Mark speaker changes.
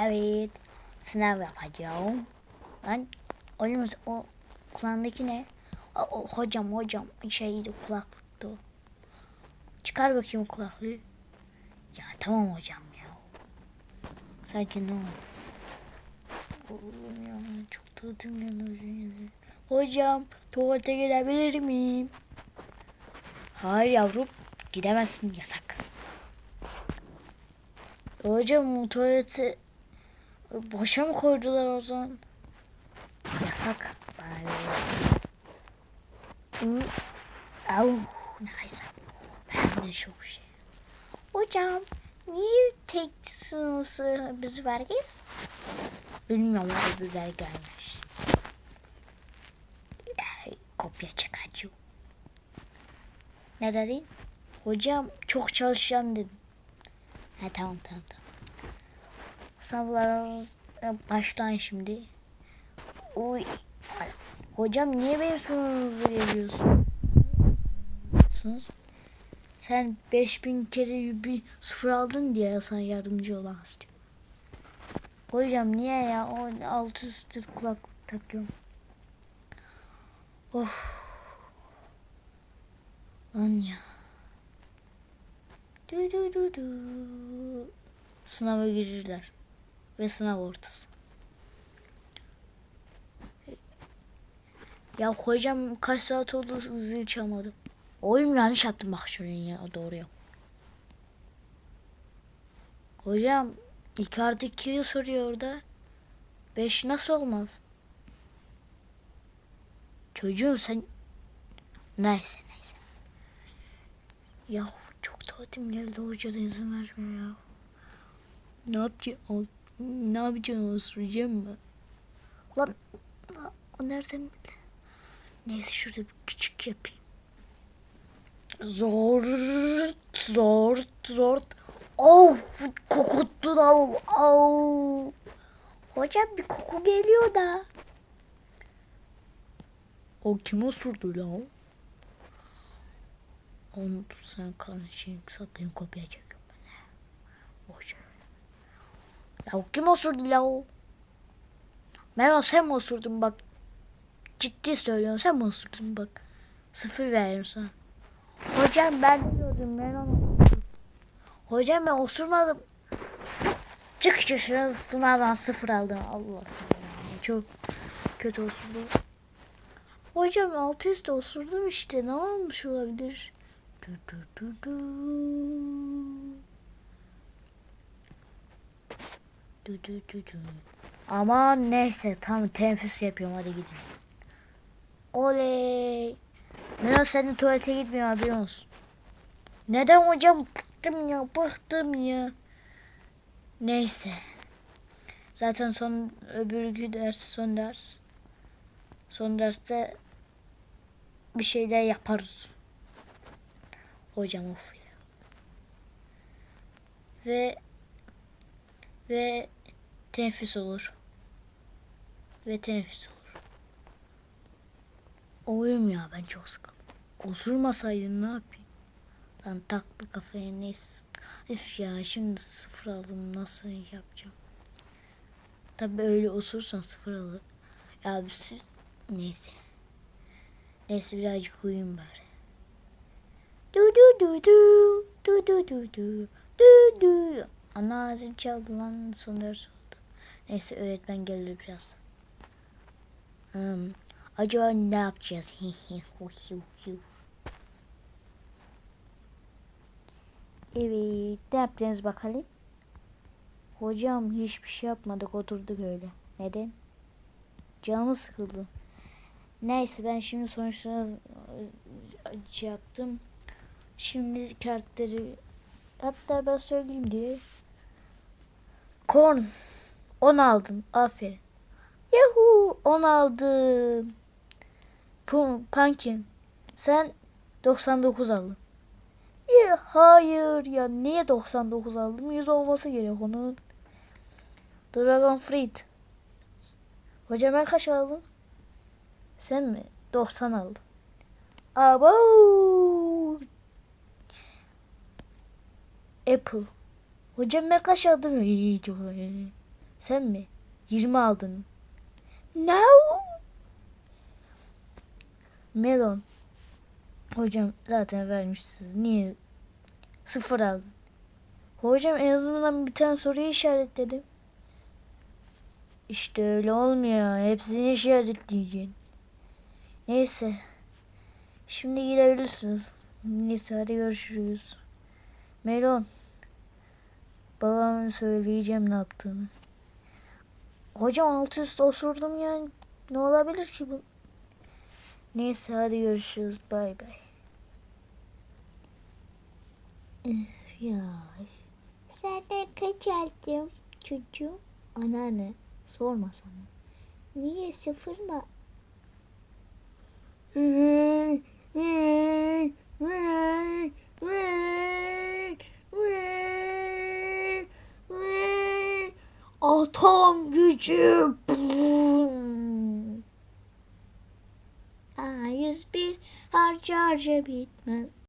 Speaker 1: Evet. Sınav yapacağım. Lan oğlum o kulağındaki ne? O, o, hocam hocam şeydi kulaklıktı. Çıkar bakayım kulaklığı. Ya tamam hocam ya. Sanki ne oldu? Oğlum ya çok tadım yanıyor. Hocam tuvalete gidebilir miyim? Hayır yavrum gidemezsin yasak. Hocam tuvalete boşa mı koydular o zaman? Yasak. Au, neyse. Ben de çok şey. Hocam niye tek sınıfı biz varız? Bilmiyorum öbürler gelmiş. Ay, Kopya çıkacağım. Ne dedin? Hocam çok çalışacağım dedim. Ha tamam tamam tamam. Sınavlar baştan şimdi. Uy. Hocam niye benim sınavınıza geliyorsun? Sen 5000 kere bir sıfır aldın diye sana yardımcı olan istiyorum. Hocam niye ya? O altı üstü kulak takıyorum. Of. Lan ya. Du du du du. Sınava girirler. Ve sınav ortası. Ya hocam kaç saat oldu zil çalmadım. Oğlum yanlış yaptım bak şuraya ya doğru yap. Hocam iki artı ikiyi soruyor orada. Beş nasıl olmaz? Çocuğum sen... Neyse neyse. Ya çok tuvaletim geldi hoca da izin vermiyor ya. Ne yapacağım? Ne yapacağım? Osuracağım mı? Lan o nereden bile? Neyse şurada bir küçük yapayım. Zor, zor, zor. Of, kokuttu da. Of. Hocam bir koku geliyor da. O kim osurdu lan? Onu dur sen karışayım saklayayım kopya çekiyorum ben. Ver. Ya kim osurdu la o? Ben o sen mi osurdun bak. Ciddi söylüyorum sen mi osurdun bak. Sıfır veririm sana. Hocam ben diyordum ben onu. Hocam ben osurmadım. Çık şaşırın sınavdan sıfır aldım. Allah. Çok kötü osurdu. Hocam altı üstü osurdum işte. Ne olmuş olabilir? Du, du, du, du. Du, du, du, du. Aman neyse tam teneffüs yapıyorum hadi gidin. Oley. Melo senin tuvalete gitmiyor haberin olsun. Neden hocam bıktım ya bıktım ya. Neyse. Zaten son öbürkü ders son ders. Son derste bir şeyler yaparız. Hocam of ya. Ve ve teneffüs olur. Ve teneffüs olur. Oyum ya ben çok sıkıldım. Osurmasaydım ne yapayım? Lan taktı kafaya neyse. Üf ya şimdi sıfır aldım nasıl yapacağım? Tabi öyle osursan sıfır alır. Ya bir siz... Neyse. Neyse birazcık uyuyayım bari. Du du du du du du du du du du Ana zil çaldı lan son ders oldu. Neyse öğretmen gelir biraz. Hmm. Acaba ne yapacağız? evet ne yaptınız bakalım? Hocam hiçbir şey yapmadık oturduk öyle. Neden? Canımı sıkıldı. Neyse ben şimdi sonuçlarını şey yaptım. Şimdi kartları hatta ben söyleyeyim diye. Korn 10 aldım. Aferin. Yahu 10 aldım. Pum, Pumpkin sen 99 aldın. Ya, hayır ya niye 99 aldım? 100 olması gerek onun. Dragon Fruit. Hocam ben kaç aldım? Sen mi? 90 aldın. Abo. Apple. Hocam ben kaç iyi. Sen mi? 20 aldın. No. Melon. Hocam zaten vermişsiniz. Niye sıfır aldın? Hocam en azından bir tane soruyu işaretledim. İşte öyle olmuyor. Hepsini işaretleyeceksin. Neyse. Şimdi gidebilirsiniz. Neyse hadi görüşürüz. Melon. Babama söyleyeceğim ne yaptığını. Hocam alt üst osurdum yani. Ne olabilir ki bu? Neyse hadi görüşürüz. Bay bay. Üf, Ya
Speaker 2: Senden kaç aldım çocuğum?
Speaker 1: anneanne sorma sana.
Speaker 2: Niye sıfır mı?
Speaker 1: Atom gücü.
Speaker 2: Aa, 101 harca harca bitmez.